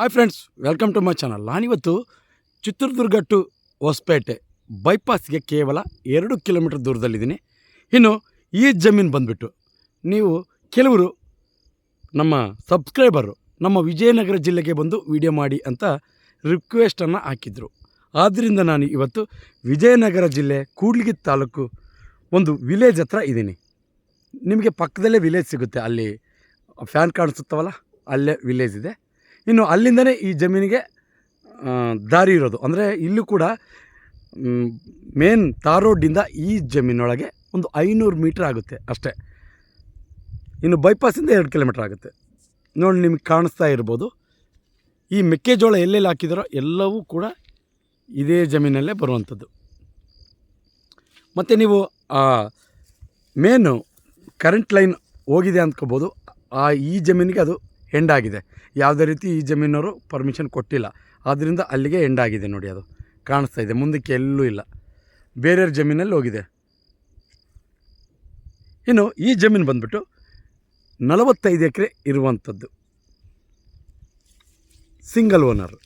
Hi friends welcome to my channel ನಾನಿವತ್ತು Chitradurga to Hosapete ಬೈಪಾಸ್ಗೆ ಕೇವಲ ಎರಡು ಕಿಲೋಮೀಟರ್ ದೂರದಲ್ಲಿದ್ದೀನಿ. ಇನ್ನು ಈ ಜಮೀನು ಬಂದುಬಿಟ್ಟು ನೀವು ಕೆಲವರು ನಮ್ಮ ಸಬ್ಸ್ಕ್ರೈಬರು ನಮ್ಮ ವಿಜಯನಗರ ಜಿಲ್ಲೆಗೆ ಬಂದು ವಿಡಿಯೋ ಮಾಡಿ ಅಂತ ರಿಕ್ವೆಸ್ಟನ್ನು ಹಾಕಿದರು. ಆದ್ದರಿಂದ ನಾನು ಇವತ್ತು ವಿಜಯನಗರ ಜಿಲ್ಲೆ ಕೂಡ್ಲಿಗಿ ತಾಲೂಕು ಒಂದು ವಿಲೇಜ್ ಹತ್ರ ಇದ್ದೀನಿ. ನಿಮಗೆ ಪಕ್ಕದಲ್ಲೇ ವಿಲೇಜ್ ಸಿಗುತ್ತೆ. ಅಲ್ಲಿ ಫ್ಯಾನ್ ಕಾಣಿಸುತ್ತವಲ್ಲ, ಅಲ್ಲೇ ವಿಲೇಜ್ ಇದೆ. ಇನ್ನು ಅಲ್ಲಿಂದನೇ ಈ ಜಮೀನಿಗೆ ದಾರಿ ಇರೋದು. ಅಂದರೆ ಇಲ್ಲೂ ಕೂಡ ಮೇನ್ ತಾರ್ ಈ ಜಮೀನೊಳಗೆ ಒಂದು ಐನೂರು ಮೀಟ್ರ್ ಆಗುತ್ತೆ ಅಷ್ಟೇ. ಇನ್ನು ಬೈಪಾಸಿಂದ ಎರಡು ಕಿಲೋಮೀಟ್ರ್ ಆಗುತ್ತೆ. ನೋಡಿ, ನಿಮಗೆ ಕಾಣಿಸ್ತಾ ಇರ್ಬೋದು. ಈ ಮೆಕ್ಕೆಜೋಳ ಎಲ್ಲೆಲ್ಲಿ ಹಾಕಿದಾರೋ ಎಲ್ಲವೂ ಕೂಡ ಇದೇ ಜಮೀನಲ್ಲೇ ಬರುವಂಥದ್ದು. ಮತ್ತು ನೀವು ಮೇನು ಕರೆಂಟ್ ಲೈನ್ ಹೋಗಿದೆ ಅಂದ್ಕೋಬೋದು. ಆ, ಈ ಜಮೀನಿಗೆ ಅದು ಹೆಂಡಾಗಿದೆ ಯಾವುದೇ ರೀತಿ ಈ ಜಮೀನವರು ಪರ್ಮಿಷನ್ ಕೊಟ್ಟಿಲ್ಲ. ಆದ್ದರಿಂದ ಅಲ್ಲಿಗೆ ಎಂಡಾಗಿದೆ ನೋಡಿ ಅದು. ಕಾಣಿಸ್ತಾ ಇದೆ. ಮುಂದಕ್ಕೆ ಎಲ್ಲೂ ಇಲ್ಲ. ಬೇರೆಯವ್ರ ಜಮೀನಲ್ಲಿ ಹೋಗಿದೆ. ಇನ್ನು ಈ ಜಮೀನು ಬಂದ್ಬಿಟ್ಟು ನಲವತ್ತೈದು ಎಕರೆ ಇರುವಂಥದ್ದು. ಸಿಂಗಲ್ ಓನರ್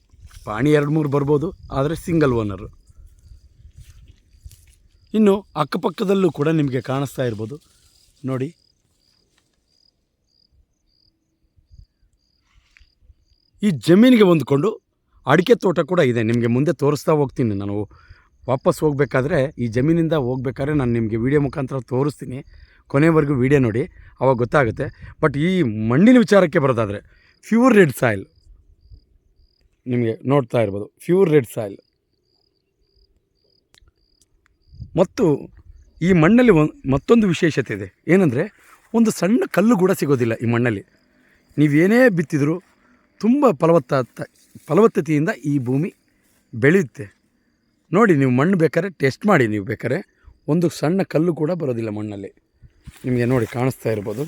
ಪಾಣಿ ಎರಡು ಮೂರು ಬರ್ಬೋದು, ಆದರೆ ಸಿಂಗಲ್ ಓನರು ಇನ್ನು ಅಕ್ಕಪಕ್ಕದಲ್ಲೂ ಕೂಡ ನಿಮಗೆ ಕಾಣಿಸ್ತಾ ಇರ್ಬೋದು. ನೋಡಿ ಈ ಜಮೀನಿಗೆ ಹೊಂದ್ಕೊಂಡು ಅಡಿಕೆ ತೋಟ ಕೂಡ ಇದೆ. ನಿಮಗೆ ಮುಂದೆ ತೋರಿಸ್ತಾ ಹೋಗ್ತೀನಿ. ನಾನು ವಾಪಸ್ ಹೋಗಬೇಕಾದ್ರೆ ಈ ಜಮೀನಿಂದ ಹೋಗ್ಬೇಕಾದ್ರೆ ನಾನು ನಿಮಗೆ ವಿಡಿಯೋ ಮುಖಾಂತರ ತೋರಿಸ್ತೀನಿ. ಕೊನೆವರೆಗೂ ವಿಡಿಯೋ ನೋಡಿ. ಅವಾಗ ಗೊತ್ತಾಗುತ್ತೆ. ಬಟ್ ಈ ಮಣ್ಣಿನ ವಿಚಾರಕ್ಕೆ ಬರೋದಾದರೆ ಪ್ಯೂರ್ ರೆಡ್ ಸಾಯಿಲ್. ನಿಮಗೆ ನೋಡ್ತಾ ಇರ್ಬೋದು. Pure red soil. ಮತ್ತು ಈ ಮಣ್ಣಲ್ಲಿ ಮತ್ತೊಂದು ವಿಶೇಷತೆ ಇದೆ. ಏನಂದರೆ ಒಂದು ಸಣ್ಣ ಕಲ್ಲು ಕೂಡ ಸಿಗೋದಿಲ್ಲ ಈ ಮಣ್ಣಲ್ಲಿ. ನೀವೇನೇ ಬಿತ್ತಿದರೂ ತುಂಬ ಫಲವತ್ತ, ಫಲವತ್ತತೆಯಿಂದ ಈ ಭೂಮಿ ಬೆಳೆಯುತ್ತೆ. ನೋಡಿ, ನೀವು ಮಣ್ಣು ಬೇಕಾದ್ರೆ ಟೆಸ್ಟ್ ಮಾಡಿ ನೀವು ಬೇಕಾದ್ರೆ. ಒಂದು ಸಣ್ಣ ಕಲ್ಲು ಕೂಡ ಬರೋದಿಲ್ಲ ಮಣ್ಣಲ್ಲಿ. ನಿಮಗೆ ನೋಡಿ ಕಾಣಿಸ್ತಾ ಇರ್ಬೋದು.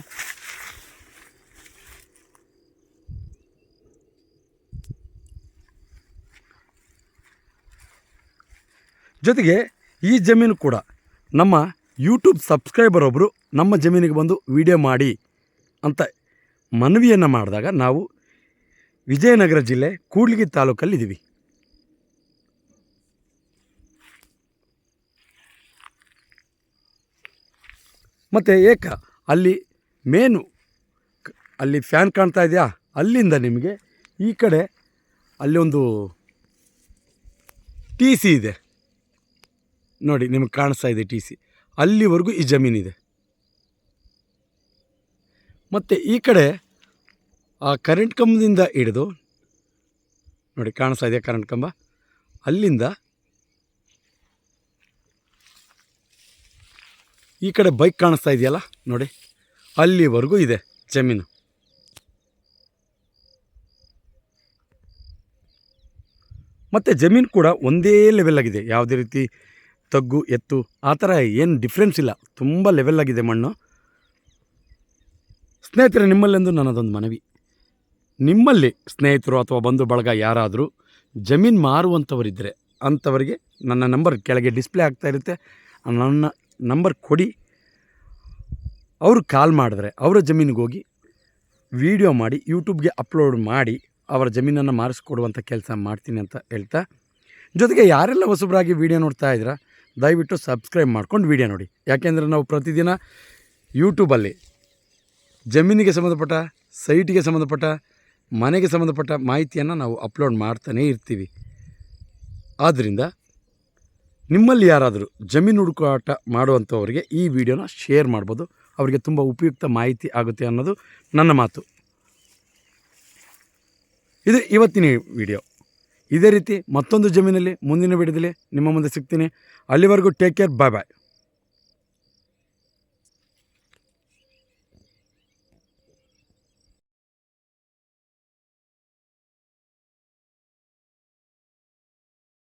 ಜೊತೆಗೆ ಈ ಜಮೀನು ಕೂಡ ನಮ್ಮ ಯೂಟ್ಯೂಬ್ ಸಬ್ಸ್ಕ್ರೈಬರ್ ಒಬ್ಬರು ನಮ್ಮ ಜಮೀನಿಗೆ ಬಂದು ವಿಡಿಯೋ ಮಾಡಿ ಅಂತ ಮನವಿಯನ್ನು ಮಾಡಿದಾಗ ನಾವು ವಿಜಯನಗರ ಜಿಲ್ಲೆ ಕೂಡ್ಲಿಗಿ ತಾಲೂಕಲ್ಲಿದ್ದೀವಿ. ಮತ್ತು ಏಕ, ಅಲ್ಲಿ ಮೇನು ಅಲ್ಲಿ ಫ್ಯಾನ್ ಕಾಣ್ತಾ ಇದೆಯಾ? ಅಲ್ಲಿಂದ ನಿಮಗೆ ಈ ಕಡೆ ಅಲ್ಲಿ ಒಂದು ಟಿ ಸಿ ಇದೆ. ನೋಡಿ, ನಿಮಗೆ ಕಾಣಿಸ್ತಾ ಇದೆ ಟಿ ಸಿ ಅಲ್ಲಿವರೆಗೂ ಈ ಜಮೀನಿದೆ. ಮತ್ತು ಈ ಕಡೆ ಆ ಕರೆಂಟ್ ಕಂಬದಿಂದ ಹಿಡಿದು, ನೋಡಿ ಕಾಣಿಸ್ತಾ ಇದೆಯಾ ಕರೆಂಟ್ ಕಂಬ, ಅಲ್ಲಿಂದ ಈ ಕಡೆ ಬೈಕ್ ಕಾಣಿಸ್ತಾ ಇದೆಯಲ್ಲ, ನೋಡಿ, ಅಲ್ಲಿವರೆಗೂ ಇದೆ ಜಮೀನು. ಮತ್ತು ಜಮೀನು ಕೂಡ ಒಂದೇ ಲೆವೆಲ್ಲಾಗಿದೆ ಯಾವುದೇ ರೀತಿ ತಗ್ಗು, ಎತ್ತು, ಆ ಥರ ಏನು ಡಿಫ್ರೆನ್ಸ್ ಇಲ್ಲ, ತುಂಬ ಲೆವೆಲ್ಲಾಗಿದೆ ಮಣ್ಣು. ಸ್ನೇಹಿತರೆ, ನಿಮ್ಮಲ್ಲೆಂದು ನನ್ನದೊಂದು ಮನವಿ. ನಿಮ್ಮಲ್ಲಿ ಸ್ನೇಹಿತರು ಅಥವಾ ಬಂಧು ಬಳಗ ಯಾರಾದರೂ ಜಮೀನು ಮಾರುವಂಥವರಿದ್ದರೆ ಅಂಥವರಿಗೆ ನನ್ನ ನಂಬರ್ ಕೆಳಗೆ ಡಿಸ್ಪ್ಲೇ ಆಗ್ತಾ ಇರುತ್ತೆ. ನನ್ನ ನಂಬರ್ ಕೊಡಿ. ಅವರು ಕಾಲ್ ಮಾಡಿದ್ರೆ ಅವರ ಜಮೀನಿಗೆ ಹೋಗಿ ವಿಡಿಯೋ ಮಾಡಿ, ಯೂಟ್ಯೂಬ್ಗೆ ಅಪ್ಲೋಡ್ ಮಾಡಿ, ಅವರ ಜಮೀನನ್ನು ಮಾರಿಸ್ಕೊಡುವಂಥ ಕೆಲಸ ಮಾಡ್ತೀನಿ ಅಂತ ಹೇಳ್ತಾ. ಜೊತೆಗೆ ಯಾರೆಲ್ಲ ಹೊಸಬರಾಗಿ ವೀಡಿಯೋ ನೋಡ್ತಾ ಇದ್ದೀರಾ, ದಯವಿಟ್ಟು ಸಬ್ಸ್ಕ್ರೈಬ್ ಮಾಡ್ಕೊಂಡು ವೀಡಿಯೋ ನೋಡಿ. ಯಾಕೆಂದರೆ ನಾವು ಪ್ರತಿದಿನ ಯೂಟ್ಯೂಬಲ್ಲಿ ಜಮೀನಿಗೆ ಸಂಬಂಧಪಟ್ಟ, ಸೈಟಿಗೆ ಸಂಬಂಧಪಟ್ಟ ಮನೆಗೆ ಸಂಬಂಧಪಟ್ಟ ಮಾಹಿತಿಯನ್ನು ನಾವು ಅಪ್ಲೋಡ್ ಮಾಡ್ತಾನೇ ಇರ್ತೀವಿ. ಆದ್ದರಿಂದ ನಿಮ್ಮಲ್ಲಿ ಯಾರಾದರೂ ಜಮೀನು ಹುಡುಕಾಟ ಮಾಡುವಂಥವರಿಗೆ ಈ ವಿಡಿಯೋನ ಶೇರ್ ಮಾಡ್ಬೋದು. ಅವರಿಗೆ ತುಂಬ ಉಪಯುಕ್ತ ಮಾಹಿತಿ ಆಗುತ್ತೆ ಅನ್ನೋದು ನನ್ನ ಮಾತು. ಇದು ಇವತ್ತಿನ ವಿಡಿಯೋ. ಇದೇ ರೀತಿ ಮತ್ತೊಂದು ಜಮೀನಲ್ಲಿ ಮುಂದಿನ ವಿಡಿಯೋದಲ್ಲಿ ನಿಮ್ಮ ಮುಂದೆ ಸಿಗ್ತೀನಿ. ಅಲ್ಲಿವರೆಗೂ ಟೇಕ್ ಕೇರ್ ಬಾಯ್ ಬಾಯ್